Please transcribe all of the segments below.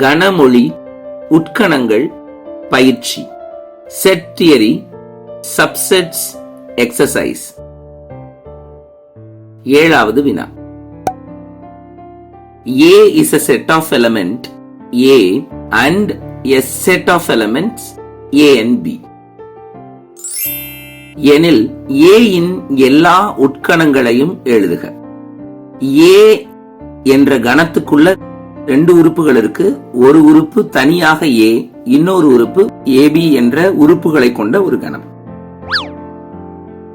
கனமொழி உட்கணங்கள் பயிற்சி. Set theory subsets exercise ஏழாவது வினா. A is a set of element A and a set of elements A and B. எனில் A இன் எல்லா உட்கணங்களையும் எழுதுக. A என்ற கணத்துக்குள்ள ரெண்டு உறுப்புகள் இருக்கு. ஒரு உறுப்பு தனியாக ஏ இன்னொரு உறுப்பு ஏபி என்ற உறுப்புகளை கொண்ட ஒரு கணம்.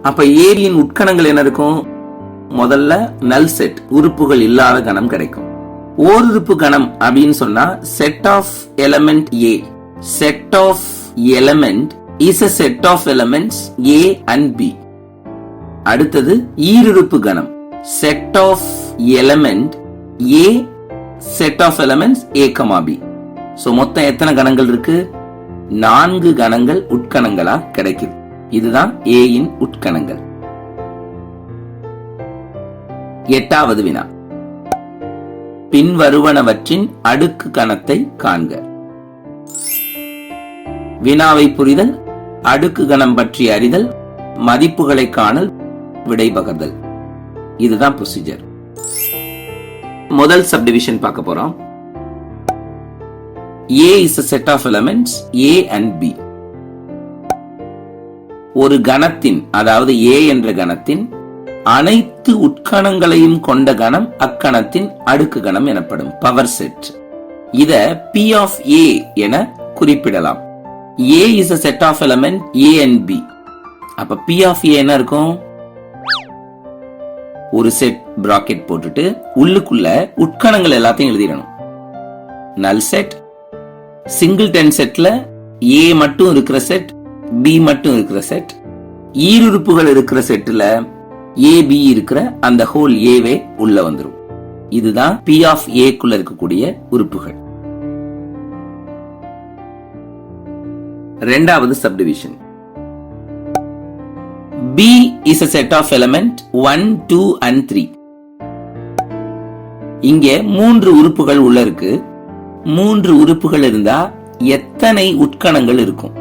அப்ப ஏரியின் உட்கணங்கள் என்ன இருக்கும்? முதல்ல நல் செட் உறுப்புகள் இல்லாத கணம் கிடைக்கும். ஓருறுப்பு கணம் அப்படின்னு சொன்னா set of element A set of element is a set of elements A and B அடுத்தது ஈருறுப்பு கணம். Set of element A set of elements A comma B so மொத்தம் எத்தனை கணங்கள் இருக்கு? நான்கு கணங்கள் உட்கணங்களா கிடைக்குது. இதுதான் ஏ இன் உட்கணங்கள். எட்டாவது வினா. பின்வருவனவற்றின் அடுக்கு கணத்தை காண்க. வினாவை புரிதல் அடுக்கு கணம் பற்றி அறிதல் மதிப்புகளை காணல் விடை பகர்தல் இதுதான் ப்ரொசீஜர் முதல் சப்டிவிஷன் பார்க்க போறோம். A is a set of elements A and B ஒரு கணத்தின் அதாவது ஏ என்ற கணத்தின் அனைத்து உட்கணங்களையும் கொண்ட கணம் அக்கணத்தின் அடுக்கு கணம் எனப்படும். பவர் செட் இத பி ஆஃப் ஏ என குறிப்பிடலாம். A is a set of element A and B அப்ப பி ஆஃப் ஏ என்ன இருக்கும்? ஒரு செட் பிராக்கெட் போட்டுட்டு உள்ளுக்குள்ள உட்கணங்கள் எல்லாத்தையும் எழுதிடணும். நல் செட் சிங்கிள் டென் செட்ல ஏ மட்டும் இருக்கிற செட் பி மட்டும் இருக்கிற செட் ஈருறுப்புகள் இருக்கிற செட்டில் ஏ பி இருக்கிற அந்த ஹோல் ஏவே உள்ள வந்துடும் இதுதான் பி ஆஃப் ஏக்குள்ள இருக்கக்கூடிய உறுப்புகள். ரெண்டாவது subdivision B is a set of element one two and three இங்கே மூன்று உறுப்புகள் உள்ள இருக்கு. மூன்று உறுப்புகள் இருந்தா எத்தனை உட்கணங்கள் இருக்கும்?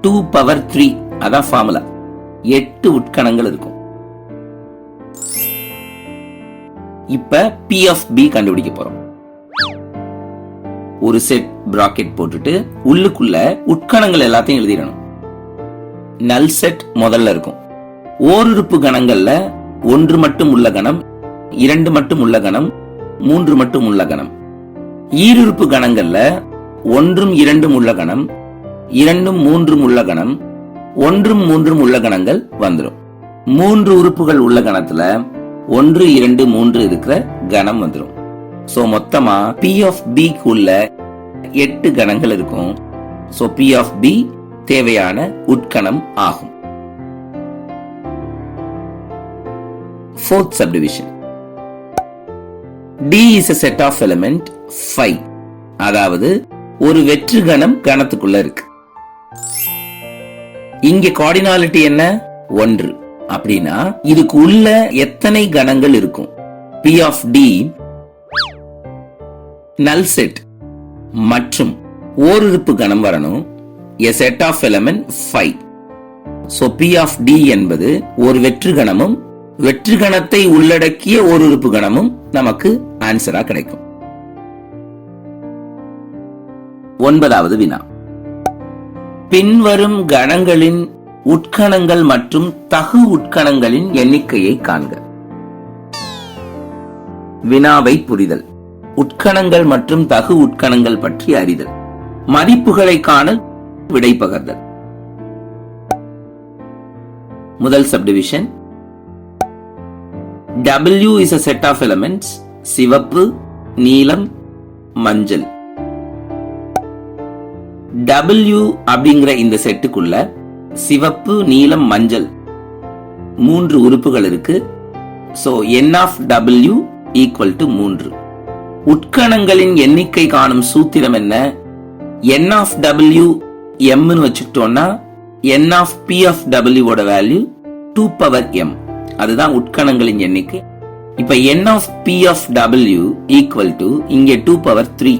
டூ பவர் த்ரீ அதான் ஃபார்முலா எட்டு உட்கணங்கள் இருக்கும். இப்ப பி ஆஃப் பி கண்டுபிடிக்க போறோம். ஒரு செட் பிராக்கெட் போட்டுட்டு உள்ளுக்குள்ள உட்கணங்கள் எல்லாத்தையும் எழுதிடணும். நல் செட் முதல்ல இருக்கும். ஓருறுப்பு கணங்கள்ல ஒன்று மட்டும் உள்ள கணம் இரண்டு மட்டும் உள்ள கணம் மூன்று மட்டும் உள்ள கணம். ஈருறுப்பு கணங்கள்ல ஒன்றும் இரண்டும் உள்ள கணம் இரண்டும் மூன்றும் உள்ள கணம் ஒன்றும் மூன்றும் உள்ள கணங்கள் வந்துடும் மூன்று உறுப்புகள் உள்ள கணத்துல ஒன்று இரண்டு மூன்று இருக்கிற கணம் வந்துடும் சோ மொத்தமா பி ஆஃப் பிக்கு உள்ள எட்டு கணங்கள் இருக்கும். சோ பி ஆஃப் பி தேவையான உட்கணம் ஆகும். Fourth subdivision. D is a set of element phi. அதாவது ஒரு வெற்று கணம் கணத்துக்குள்ள இருக்கு. இங்க கார்டினாலிட்டி என்ன? ஒன்று. அப்படின்னா இதுக்கு உள்ள எத்தனை கணங்கள் இருக்கும்? P of T null set மற்றும் ஓருறுப்பு கணம் வரணும். A set of element five so P of T என்பது ஒரு வெற்று கணமும் வெற்று கணத்தை உள்ளடக்கிய ஒரு உறுப்பு கணமும் நமக்கு ஆன்சரா கிடைக்கும். ஒன்பதாவது வினா. பின்வரும் கணங்களின் உட்கணங்கள் மற்றும் தகு உட்கணங்களின் எண்ணிக்கையை காண்க. வினாவை புரிதல். உட்கணங்கள் மற்றும் தகு உட்கணங்கள் பற்றி அறிதல். மதிப்புகளை காணல் விடை பகர்தல். முதல் subdivision W is a set of elements சிவப்பு நீலம் மஞ்சள். டபிள்யூ அப்படிங்கிற இந்த செட்டுக்குள்ள சிவப்பு நீலம் மஞ்சள் மூன்று உறுப்புகள் இருக்கு. So N of W equal to மூன்று. உட்கணங்களின் எண்ணிக்கை காணும் சூத்திரம் என்ன? என் ஆஃப் டபிள்யூ எம்னு வச்சுக்கிட்டோம்னா N of P of W value two power M அதுதான் உட்கணங்களின் எண்ணிக்கை. இப்ப N of P of W equal to இங்கே டூ பவர் த்ரீ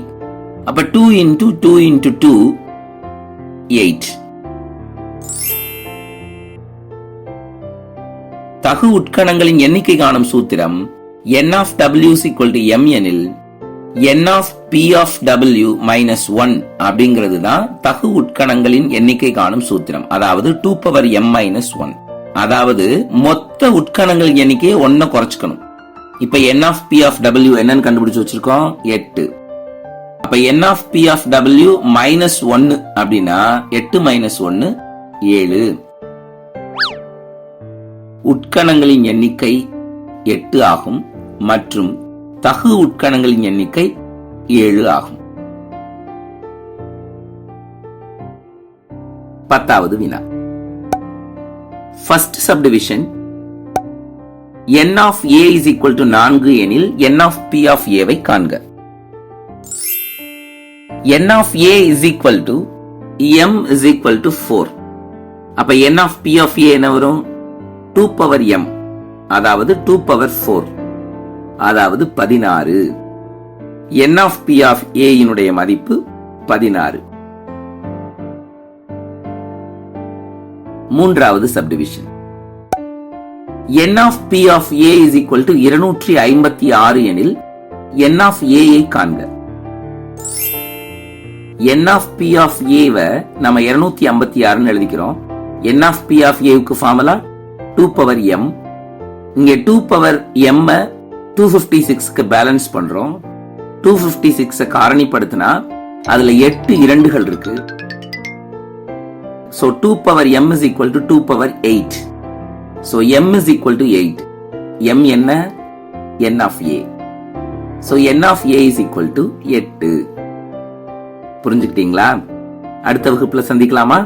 அப்ப two into two into two eight தகு உட்கணங்களின் எண்ணிக்கை காணும் சூத்திரம் N of W equal to M எனில் N of P of W minus one அப்படிங்கிறது தான் தகு உட்கணங்களின் எண்ணிக்கை காணும் சூத்திரம். அதாவது two power M minus one அதாவது மொத்த உட்கணங்கள் எண்ணிக்கையை ஒன்ன குறைச்சுக்கணும். இப்ப N of P of W என்னன்னு கண்டுபிடிச்சு வச்சிருக்கோம்? எட்டு. அப்ப N of P of W minus ஒன்னு அப்படின்னா எட்டு மைனஸ் ஒன்னு ஏழு. உட்கணங்களின் எண்ணிக்கை எட்டு ஆகும். மற்றும் தகு உட்கணங்களின் எண்ணிக்கை ஏழு ஆகும். பத்தாவது வினா. First subdivision n of A is equal to நான்கு எனில் n ஆஃப் பி ஆஃப் ஏவை காண்க. n of A is equal to M is equal to four அப்ப n of P of A என்ன வரும்? டூ பவர் எம் அதாவது two power four அதாவது பதினாறு. N of P of a மதிப்பு பதினாறு. மூன்றாவது subdivision N of P of A is equal to இருநூற்றி ஐம்பத்தி ஆறு எனில் என் ஆஃப் a காண்க. N of P of a நம்ம இருநூத்தி ஐம்பத்தி ஆறுன்னு எழுதிக்கிறோம். என் ஆஃப் பி ஆஃப் ஏவுக்கு ஃபார்முலா டூ பவர் எம் இங்க two power M two fifty சிக்ஸ்க்கு balance பண்றோம். டூ பிப்டி சிக்ஸ காரணிப்படுத்தினா அதுல எட்டு இரண்டுகள் இருக்கு. So two power M is equal to two power eight so M is equal to eight M என்ன N of A so N of A is equal to எட்டு புரிஞ்சுக்கிட்டீங்களா அடுத்த வகுப்பில் சந்திக்கலாமா